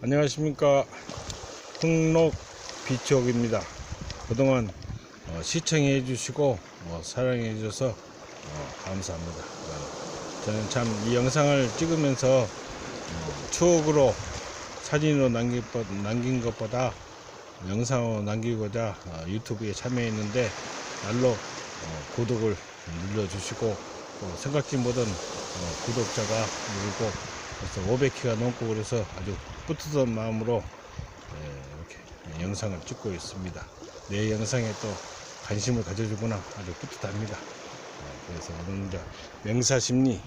안녕하십니까. 풍록 비치옥입니다. 그동안 어, 시청해 주시고 어, 사랑해 주셔서 어, 감사합니다. 어, 저는 참 이 영상을 찍으면서 어, 추억으로 사진으로 것- 남긴 것보다 영상으로 남기고자 어, 유튜브에 참여했는데 날로 어, 구독을 눌러주시고 또 생각지 못한 어, 구독자가 늘고 벌써 500회가 넘고 그래서 아주 뿌듯한 마음으로 예, 이렇게 영상을 찍고 있습니다. 내 영상에 또 관심을 가져주구나 아주 뿌듯합니다. 예, 그래서 오늘 이제 명사심리 예,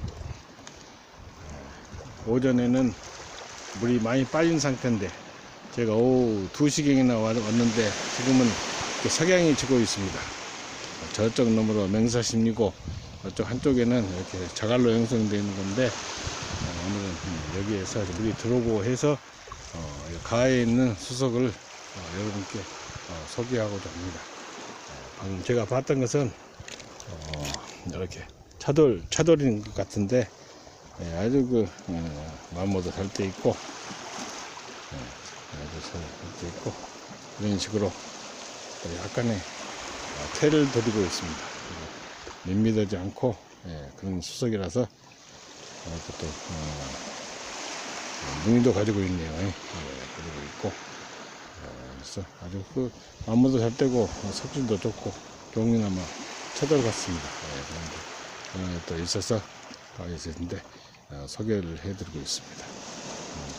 오전에는 물이 많이 빠진 상태인데 제가 오후 2시경이나 왔는데 지금은 석양이 지고 있습니다. 저쪽 너머로 명사심리고 저쪽 한쪽에는 이렇게 자갈로 형성되어 있는 건데 어, 오늘은 음, 여기에서 물이 들어오고 해서 어, 이 가에 있는 수석을 어, 여러분께 어, 소개하고자 합니다. 어, 방금 제가 봤던 것은 어, 이렇게 차돌 차돌인 것 같은데 예, 아주 그 어, 마모도 잘때 있고 예, 아주 잘때 있고 이런 식으로 약간의 어, 태를 드리고 있습니다. 밋밋하지 않고 예, 그런 수석이라서 이렇게 또 어, 무늬도 가지고 있네요. 예, 가지고 있고 어, 그래서 아주 그 안무도 잘 되고 어, 석질도 좋고 종이나마 차돌 같습니다. 예, 그런데 어, 또 있어서 가 있었는데 어, 소개를 해드리고 있습니다. 음,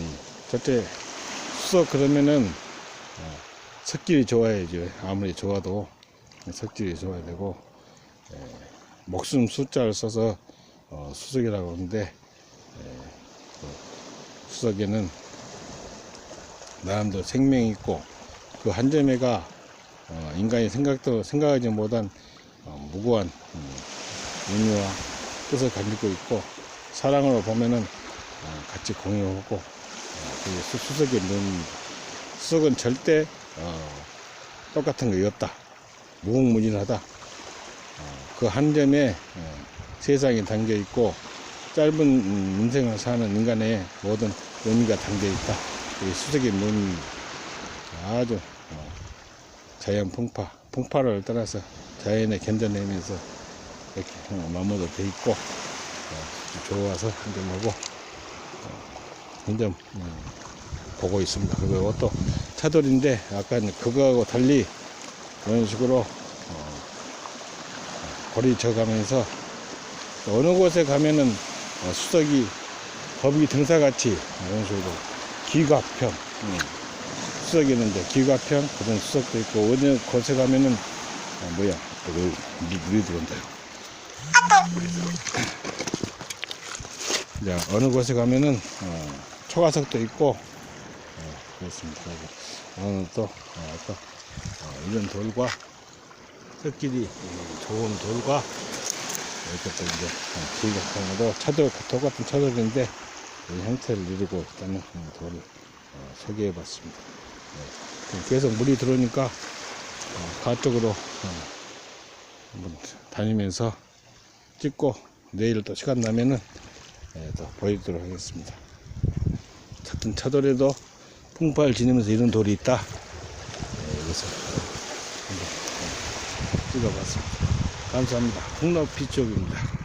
이 첫째 수석 그러면은 어, 석질이 좋아야죠. 아무리 좋아도 석질이 좋아야 되고 예, 목숨 숫자를 써서 어, 수석이라고 하는데 예, 그 수석에는 나름대로 생명이 있고 그 한 점에가 어, 인간이 생각도 생각하지 못한 어, 무고한 음, 의미와 뜻을 가지고 있고 사랑으로 보면은 어, 같이 공유하고 어, 수- 수석의 는 수석은 절대 어, 똑같은 게 없다. 무궁무진하다. 그한 점에 어, 세상이 담겨 있고 짧은 음, 인생을 사는 인간의 모든 의미가 담겨 있다. 이 수색의 문 아주 어, 자연 풍파, 풍파를 따라서 자연에 견뎌내면서 이렇게 어, 마무리도 돼 있고 어, 좋아서 한 점하고 어, 한점 음, 보고 있습니다. 그리고 또 차돌인데 약간 그거하고 달리 이런 식으로 거리 져가면서 어느 곳에 가면은 어, 수석이 거북이 등사같이 이런 식으로 기갑형 음, 수석이 있는데 기갑형 그런 수석도 있고 어느 곳에 가면은 어, 뭐야 그 물- 물이 들어온다. 자 어느 곳에 가면은 어, 초가석도 있고 어, 그렇습니다. 오늘 또 어, 또 어, 이런 돌과 흙길이 좋은 돌과 또 이제 기획형으로 차돌, 똑같은 차돌인데 이 형태를 이루고 있다는 돌을 어, 소개해 봤습니다. 네. 계속 물이 들어오니까 어, 가 쪽으로 어, 다니면서 찍고 내일 또 시간 나면은 예, 또 보여드리도록 하겠습니다. 같은 차돌에도 풍파를 지니면서 이런 돌이 있다. 네, 여기서 한번 찍어봤습니다. 감사합니다. 풍록 피쪽입니다.